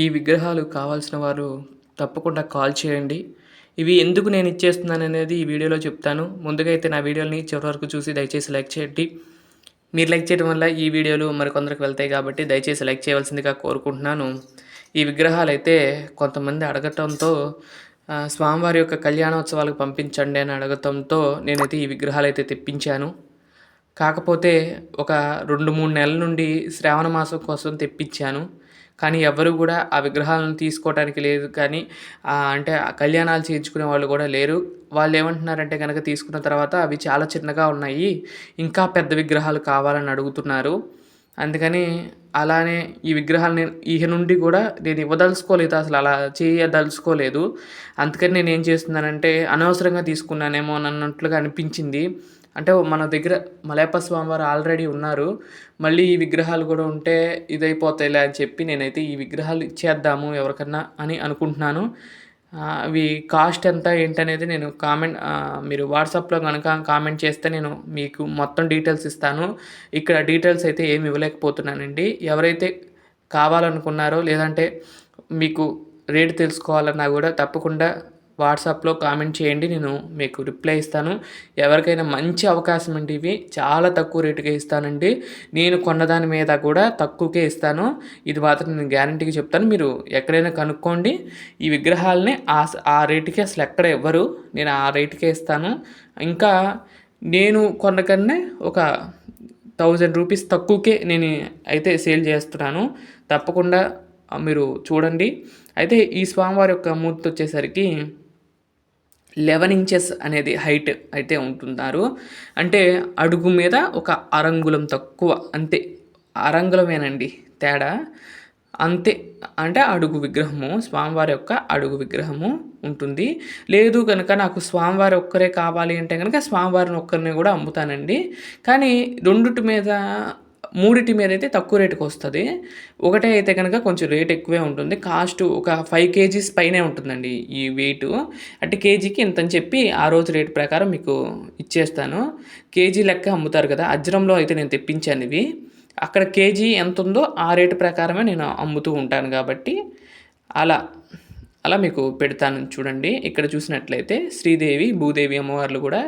ఈ విగ్రహాలు కావాల్సిన వారు తప్పకుండా కాల్ చేయండి. ఇవి ఎందుకు నేను ఇచ్చేస్తున్నాను అనేది ఈ వీడియోలో చెప్తాను. ముందుగా అయితే నా వీడియోని చివరి వరకు చూసి దయచేసి లైక్ చేయండి. మీరు లైక్ చేయడం వల్ల ఈ వీడియోలు మరికొందరికి వెళ్తాయి కాబట్టి దయచేసి లైక్ చేయవలసిందిగా కోరుకుంటున్నాను. ఈ విగ్రహాలు అయితే కొంతమంది అడగటంతో స్వామివారి యొక్క కళ్యాణోత్సవాలకు పంపించండి అని అడగటంతో నేనైతే ఈ విగ్రహాలు అయితే తెప్పించాను. కాకపోతే ఒక రెండు మూడు నెలల నుండి శ్రావణ మాసం కోసం తెప్పించాను. కానీ ఎవరు కూడా ఆ విగ్రహాలను తీసుకోవడానికి లేదు. కానీ అంటే కళ్యాణాలు చేయించుకునే వాళ్ళు కూడా లేరు. వాళ్ళు ఏమంటున్నారంటే కనుక తీసుకున్న తర్వాత అవి చాలా చిన్నగా ఉన్నాయి. ఇంకా పెద్ద విగ్రహాలు కావాలని అడుగుతున్నారు. అందుకని అలానే ఈ విగ్రహాలు నేను ఈ నుండి కూడా నేను ఇవ్వదలుచుకోలేదు. అసలు అలా చేయదలుచుకోలేదు. అందుకని నేను ఏం చేస్తున్నానంటే అనవసరంగా తీసుకున్నానేమో అన్నట్లుగా అనిపించింది. అంటే మన దగ్గర మలయప్ప స్వామి వారు ఆల్రెడీ ఉన్నారు. మళ్ళీ ఈ విగ్రహాలు కూడా ఉంటే ఇదైపోతాయిలే అని చెప్పి నేనైతే ఈ విగ్రహాలు ఇచ్చేద్దాము ఎవరికన్నా అని అనుకుంటున్నాను. అవి కాస్ట్ ఎంత ఏంటనేది నేను కామెంట్ మీరు వాట్సాప్లో కనుక కామెంట్ చేస్తే నేను మీకు మొత్తం డీటెయిల్స్ ఇస్తాను. ఇక్కడ డీటెయిల్స్ అయితే ఏమి ఇవ్వలేకపోతున్నానండి. ఎవరైతే కావాలనుకున్నారో లేదంటే మీకు రేట్ తెలుసుకోవాలన్నా కూడా తప్పకుండా వాట్సాప్లో కామెంట్ చేయండి నేను మీకు రిప్లై ఇస్తాను. ఎవరికైనా మంచి అవకాశం అండి ఇవి చాలా తక్కువ రేటుకే ఇస్తానండి. నేను కొన్నదాని మీద కూడా తక్కువకే ఇస్తాను. ఇది మాత్రం నేను గ్యారంటీగా చెప్తాను. మీరు ఎక్కడైనా కనుక్కోండి. ఈ విగ్రహాలని ఆ ఆ రేటుకి అసలు ఎక్కడ ఇవ్వరు. నేను ఆ రేటుకే ఇస్తాను. ఇంకా నేను కొన్నకన్నా ఒక థౌజండ్ రూపీస్ తక్కువకే నేను అయితే సేల్ చేస్తున్నాను. తప్పకుండా మీరు చూడండి. అయితే ఈ స్వామివారి యొక్క మూర్తి వచ్చేసరికి లెవెన్ ఇంచెస్ అనేది హైట్ అయితే ఉంటున్నారు. అంటే అడుగు మీద ఒక అరంగుళం తక్కువ అంతే. అరంగులమేనండి తేడా. అంతే అంటే అడుగు విగ్రహము స్వామివారి యొక్క అడుగు విగ్రహము ఉంటుంది. లేదు కనుక నాకు స్వామివారి ఒక్కరే కావాలి అంటే కనుక స్వామివారిని ఒక్కరిని కూడా అమ్ముతానండి. కానీ రెండుటి మీద మూడిటి మీద అయితే తక్కువ రేటుకి వస్తుంది. ఒకటే అయితే కనుక కొంచెం రేట్ ఎక్కువే ఉంటుంది. కాస్ట్ ఒక ఫైవ్ కేజీస్ పైనే ఉంటుందండి ఈ వెయిట్ అంటే కేజీకి ఇంత అని చెప్పి ఆ రోజు రేట్ ప్రకారం మీకు ఇచ్చేస్తాను. కేజీ లెక్క అమ్ముతారు కదా అజ్రంలో అయితే నేను తెప్పించాను ఇవి. అక్కడ కేజీ ఎంత ఉందో ఆ రేటు ప్రకారమే నేను అమ్ముతూ ఉంటాను కాబట్టి అలా. అలా మీకు పెడతాను చూడండి. ఇక్కడ చూసినట్లయితే శ్రీదేవి భూదేవి అమ్మవార్లు కూడా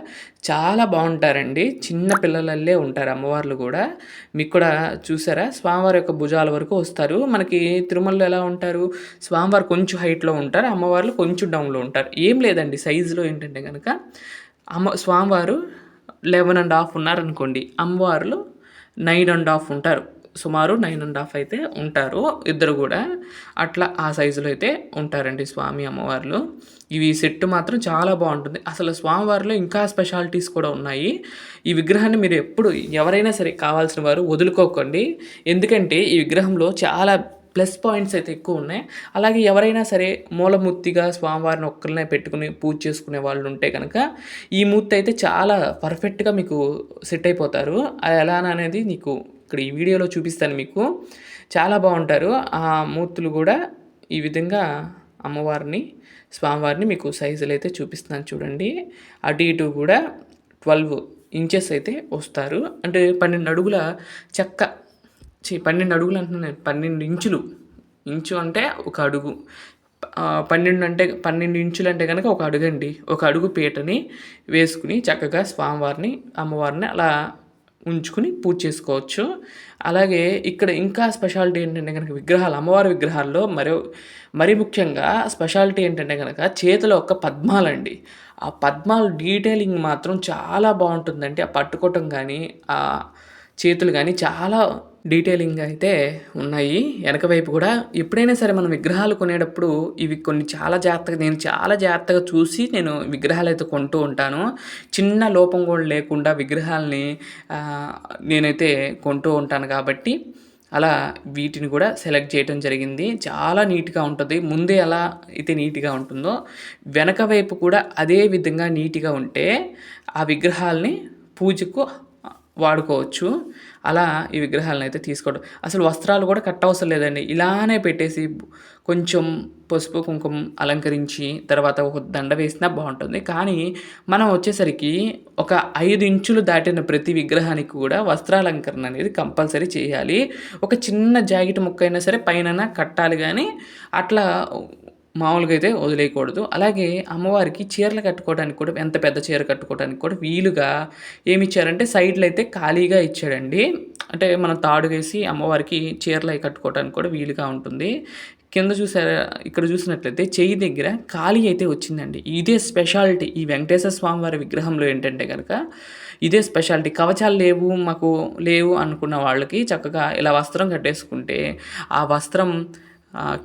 చాలా బాగుంటారండి. చిన్న పిల్లలల్లే ఉంటారు అమ్మవార్లు కూడా. మీకు కూడా చూసారా? స్వామివారి యొక్క భుజాల వరకు వస్తారు. మనకి తిరుమలలో ఎలా ఉంటారు? స్వామివారు కొంచెం హైట్లో ఉంటారు అమ్మవార్లు కొంచెం డౌన్లో ఉంటారు. ఏం లేదండి. సైజులో ఏంటంటే కనుక అమ్మ స్వామివారు లెవెన్ అండ్ హాఫ్ ఉన్నారనుకోండి. అమ్మవార్లు నైన్ అండ్ హాఫ్ ఉంటారు. సుమారు నైన్ అండ్ హాఫ్ అయితే ఉంటారు. ఇద్దరు కూడా అట్లా ఆ సైజులో అయితే ఉంటారండి స్వామి అమ్మవార్లు. ఇవి సెట్ మాత్రం చాలా బాగుంటుంది. అసలు స్వామివారిలో ఇంకా స్పెషాలిటీస్ కూడా ఉన్నాయి. ఈ విగ్రహాన్ని మీరు ఎప్పుడు ఎవరైనా సరే కావాల్సిన వారు వదులుకోకండి. ఎందుకంటే ఈ విగ్రహంలో చాలా ప్లస్ పాయింట్స్ అయితే ఎక్కువ ఉన్నాయి. అలాగే ఎవరైనా సరే మూలమూర్తిగా స్వామివారిని ఒక్కరినే పెట్టుకుని పూజ చేసుకునే వాళ్ళు ఉంటే కనుక ఈ మూర్తి అయితే చాలా పర్ఫెక్ట్గా మీకు సెట్ అయిపోతారు. అది ఎలా అనేది నీకు ఇక్కడ ఈ వీడియోలో చూపిస్తాను మీకు. చాలా బాగుంటారు. ఆ మూర్తులు కూడా ఈ విధంగా అమ్మవారిని స్వామివారిని మీకు సైజులు అయితే చూపిస్తున్నాను చూడండి. అటు ఇటు కూడా ట్వెల్వ్ ఇంచెస్ అయితే వస్తారు. అంటే పన్నెండు అడుగుల చెక్క ఛీ, పన్నెండు అడుగులు అంటున్నాను పన్నెండు ఇంచులు. ఇంచు అంటే ఒక అడుగు. పన్నెండు అంటే పన్నెండు ఇంచులు అంటే కనుక ఒక అడుగు అండి ఒక అడుగు పీటని వేసుకుని చక్కగా స్వామివారిని అమ్మవారిని అలా ఉంచుకుని పూజ చేసుకోవచ్చు. అలాగే ఇక్కడ ఇంకా స్పెషాలిటీ ఏంటంటే కనుక విగ్రహాలు అమ్మవారి విగ్రహాల్లో మరో మరి ముఖ్యంగా స్పెషాలిటీ ఏంటంటే కనుక చేతిలో ఒక పద్మాలండి. ఆ పద్మాల డీటెయిలింగ్ మాత్రం చాలా బాగుంటుందండి. ఆ పట్టుకోవటం కానీ ఆ చేతులు కానీ చాలా డీటెయిలింగ్ అయితే ఉన్నాయి. వెనక వైపు కూడా ఎప్పుడైనా సరే మనం విగ్రహాలు కొనేటప్పుడు ఇవి కొన్ని చాలా జాగ్రత్తగా నేను చాలా జాగ్రత్తగా చూసి నేను విగ్రహాలు అయితే కొంటూ ఉంటాను. చిన్న లోపం కూడా లేకుండా విగ్రహాలని నేనైతే కొంటూ ఉంటాను కాబట్టి అలా వీటిని కూడా సెలెక్ట్ చేయడం జరిగింది. చాలా నీట్గా ఉంటుంది. ముందే ఎలా అయితే నీట్గా ఉంటుందో వెనక వైపు కూడా అదే విధంగా నీట్గా ఉంటే ఆ విగ్రహాలని పూజకు వాడుకోవచ్చు. అలా ఈ విగ్రహాలను అయితే తీసుకోవడం. అసలు వస్త్రాలు కూడా కట్టవసరం లేదండి. ఇలానే పెట్టేసి కొంచెం పసుపు కుంకుమ అలంకరించి తర్వాత ఒక దండ వేసినా బాగుంటుంది. కానీ మనం వచ్చేసరికి ఒక ఐదు ఇంచులు దాటిన ప్రతి విగ్రహానికి కూడా వస్త్రాలంకరణ అనేది కంపల్సరీ చేయాలి. ఒక చిన్న జాకెట్ ముక్క అయినా సరే పైన కట్టాలి కానీ అట్లా మామూలుగా అయితే వదిలేయకూడదు. అలాగే అమ్మవారికి చీరలు కట్టుకోవడానికి కూడా ఎంత పెద్ద చీర కట్టుకోవడానికి కూడా వీలుగా ఏమి ఇచ్చారంటే సైడ్లో అయితే ఖాళీగా ఇచ్చాడండి. అంటే మనం తాడు వేసి అమ్మవారికి చీరలు అవి కట్టుకోవడానికి కూడా వీలుగా ఉంటుంది. కింద చూసారా ఇక్కడ చూసినట్లయితే చెయ్యి దగ్గర ఖాళీ అయితే వచ్చిందండి. ఇదే స్పెషాలిటీ ఈ వెంకటేశ్వర స్వామి వారి విగ్రహంలో ఏంటంటే కనుక ఇదే స్పెషాలిటీ. కవచాలు లేవు మాకు లేవు అనుకున్న వాళ్ళకి చక్కగా ఇలా వస్త్రం కట్టేసుకుంటే ఆ వస్త్రం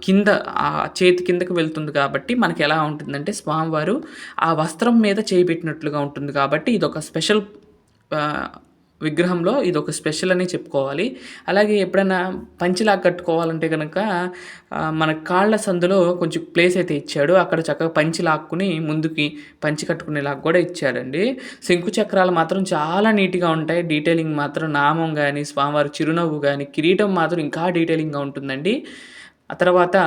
కింద ఆ చేతి కిందకి వెళ్తుంది కాబట్టి మనకి ఎలా ఉంటుందంటే స్వామివారు ఆ వస్త్రం మీద చేయి పెట్టినట్లుగా ఉంటుంది కాబట్టి ఇదొక స్పెషల్ విగ్రహంలో ఇది ఒక స్పెషల్ అని చెప్పుకోవాలి. అలాగే ఎప్పుడైనా పంచిలా కట్టుకోవాలంటే కనుక మన కాళ్ళ సందులో కొంచెం ప్లేస్ అయితే ఇచ్చాడు. అక్కడ చక్కగా పంచి లాక్కుని ముందుకి పంచి కట్టుకునేలాగా కూడా ఇచ్చాడండి శంకు చక్రాలు మాత్రం చాలా నీట్గా ఉంటాయి. డీటెయిలింగ్ మాత్రం నామం కానీ స్వామివారి చిరునవ్వు కానీ కిరీటం మాత్రం ఇంకా డీటెయిలింగ్గా ఉంటుందండి. ఆ తర్వాత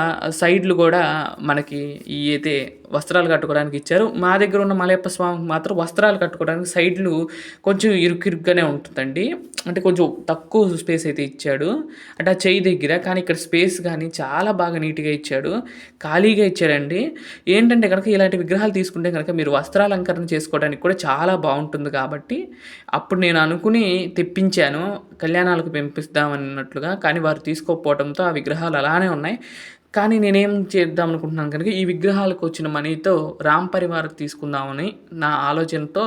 సైడ్లు కూడా మనకి ఈ అయితే వస్త్రాలు కట్టుకోవడానికి ఇచ్చారు. మా దగ్గర ఉన్న మలయప్ప స్వామికి మాత్రం వస్త్రాలు కట్టుకోవడానికి సైడ్లు కొంచెం ఇరుకిరుగ్గానే ఉంటుందండి. అంటే కొంచెం తక్కువ స్పేస్ అయితే ఇచ్చాడు. అంటే ఆ చెయ్యి దగ్గర కానీ ఇక్కడ స్పేస్ కానీ చాలా బాగా నీట్గా ఇచ్చాడు. ఖాళీగా ఇచ్చాడండి. ఏంటంటే కనుక ఇలాంటి విగ్రహాలు తీసుకుంటే కనుక మీరు వస్త్రాలంకరణ చేసుకోవడానికి కూడా చాలా బాగుంటుంది కాబట్టి అప్పుడు నేను అనుకుని తెప్పించాను. కళ్యాణాలకు పెంపిస్తామన్నట్లుగా కానీ వారు తీసుకోకపోవడంతో ఆ విగ్రహాలు అలానే ఉన్నాయి. కానీ నేనేం చేద్దాం అనుకుంటున్నాను కనుక ఈ విగ్రహాలకు వచ్చిన మనీతో రామ్ పరివార్కి తీసుకుందామని నా ఆలోచనతో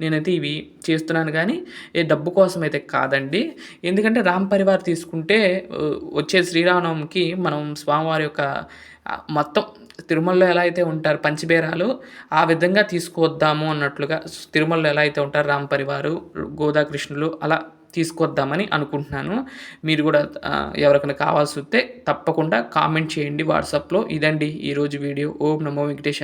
నేనైతే ఇవి చేస్తున్నాను. కానీ ఏ డబ్బు కోసం అయితే కాదండి. ఎందుకంటే రామ్ పరివార్ తీసుకుంటే వచ్చే శ్రీరామనవమికి మనం స్వామివారి యొక్క మొత్తం తిరుమలలో ఎలా అయితే ఉంటారు పంచబేరాలు ఆ విధంగా తీసుకువద్దాము అన్నట్లుగా తిరుమలలో ఎలా అయితే ఉంటారు రామ్ పరివారు గోదాకృష్ణులు అలా తీసుకొద్దామని అనుకుంటున్నాను. మీరు కూడా ఎవరికైనా కావాల్సి వస్తే తప్పకుండా కామెంట్ చేయండి వాట్సాప్లో. ఇదండి ఈరోజు వీడియో. ఓం నమో వెంకటేష్